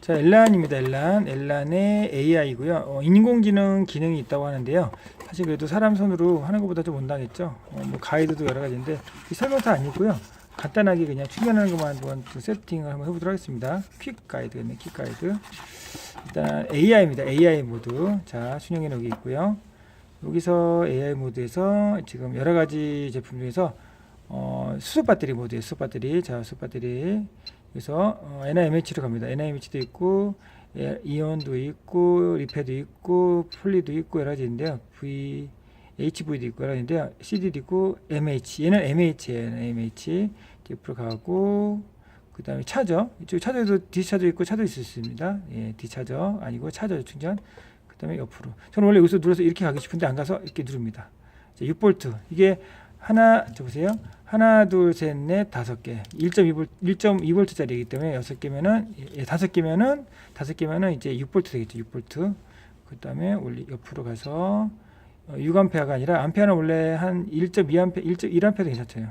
자, 엘란입니다. 엘란. 엘란의 AI고요. 어, 인공지능 기능이 있다고 하는데요. 사실 그래도 사람 손으로 하는 것보다 좀 못나겠죠. 어, 뭐 가이드도 여러 가지인데 이 설명서 아니고요. 간단하게 그냥 충전하는 것만 한번 또 세팅을 한번 해보도록 하겠습니다. 퀵 가이드겠네. 퀵 가이드. 일단 AI입니다. AI 모드. 자, 순영이 여기 있고요. 여기서 AI 모드에서 지금 여러 가지 제품 중에서 어, 수소 배터리 모드에 수소 배터리. 자, 수소 배터리. 그래서 어, NIMH로 갑니다. NIMH도 있고 예, 이온도 있고 리페도 있고 폴리도 있고 여러 가지인데요. V HV도 있고 여러 가지인데요. CD도 있고 MH 얘는 MH예요. MH 옆으로 가고 그 다음에 차저 이쪽 차저도 디차저 있고 차도 있을 수 있습니다. 예, 디차저 아니고 차저 충전 그 다음에 옆으로 저는 원래 여기서 눌러서 이렇게 가기 싶은데 안 가서 이렇게 누릅니다. 자, 6V 이게 하나 저 보세요. 하나 둘셋넷 다섯 개. 1.2V 1.2V짜리이기 때문에 여섯 개면은 예, 다섯 개면은 다섯 개면은 이제 6V 되겠죠 6V 그 다음에 올리 옆으로 가서 어, 6암페어가 아니라 암페어는 원래 한 1.2암페어 1.1암페어도 괜찮죠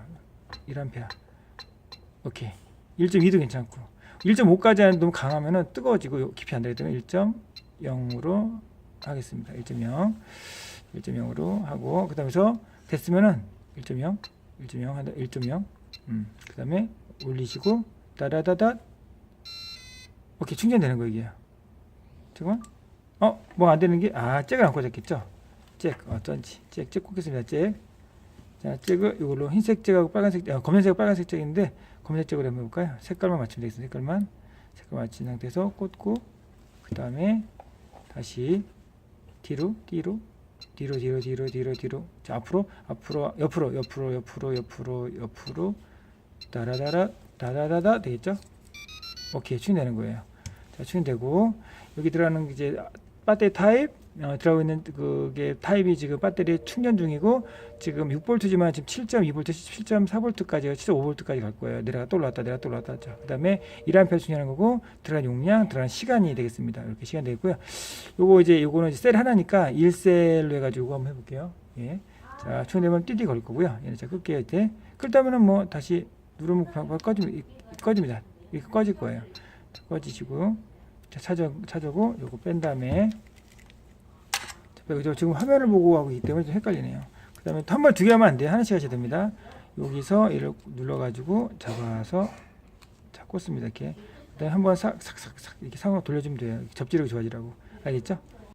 1암페어. 오케이. 1.2도 괜찮고. 1.5까지 하는 너무 강하면은 뜨거워지고 요- 깊이 안 되기 때문에 1.0으로 하겠습니다. 1.0 1.0으로 하고 그 다음에서 됐으면은 1.0 1.0 한다 1.0 음, 그 다음에 올리시고 따다다다 오케이 충전되는 거 이게요 잠깐만. 어뭐 안 되는 게아 잭을 안 꽂았겠죠? 잭 어쩐지. 잭잭 꽂겠습니다 잭자 잭을 이걸로 흰색 잭하고 빨간색 아, 검은색하고 빨간색 잭인데 검은색 잭으로 한번 해볼까요? 색깔만 맞추면 되겠습니다 색깔만. 색깔 맞춘 상태에서 꽂고 그 다음에 다시 뒤로 뒤로 뒤로 뒤로 뒤로 뒤로 뒤로 자 앞으로 앞으로 옆으로 옆으로 옆으로 옆으로 옆으로 따라다라 다다다다 되겠죠? 오케이 충전되는 거예요. 자 충전되고 여기 들어가는 이제 배터리 타입 어, 들어가고 있는 그게 타입이 지금 배터리 충전 중이고 지금 6V지만 지금 7.2V, 7.4V까지 7.5V까지 갈 거예요. 내려가 또 올라왔다 내려가 또 올라왔다. 자 그다음에 1A 충전하는 거고 들어간 용량 들어간 시간이 되겠습니다. 이렇게 시간 되고요. 요거 이제 요거는 이제 셀 하나니까 1셀로 해 가지고 한번 해 볼게요. 예. 자, 충전되면 띠띠 걸 거고요. 얘는 자 끌게요. 이제 끌다면은 뭐 다시 누르면 꺼집니다. 꺼집니다. 이렇게 꺼질 거예요. 자, 꺼지시고 자, 찾아 찾아고 요거 뺀 다음에 지금 화면을 보고 하고 있기 때문에 좀 헷갈리네요. 그 다음에 한번 두 개 하면 안 돼요. 하나씩 하셔야 됩니다. 여기서 얘를 눌러가지고 잡아서 자 꽂습니다. 이렇게 그 다음에 한번 싹싹싹싹 이렇게 상으로 돌려주면 돼요. 접지력이 좋아지라고 알겠죠?